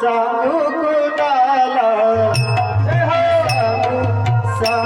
सांगू कुणाला हो! सांगू सांगू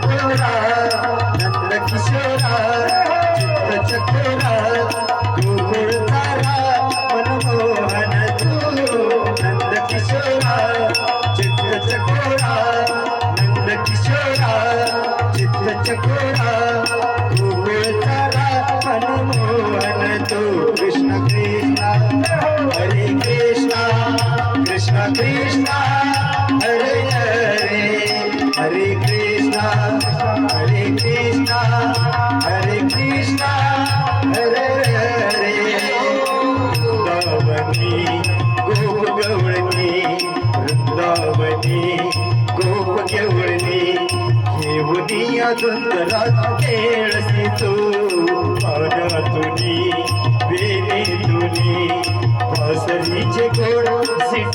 चंद्र किशोरा चित्र चकोरा तु गुळ तारा म्हण तू नंदिशोरा चित्र चकोरा नंद किशोरा चित्र चकोरा तुगुळारा म्हण तू कृष्ण कृष्णा हरे कृष्णा कृष्ण कृष्णा ದೇವುನಿಯ ಸುಂದರ ಕೇಳಿಸಿತು ಪದ ತುನಿ ವೇದಿ ತುನಿ ಬಸರಿ ಜಗೋಡಿಸಿ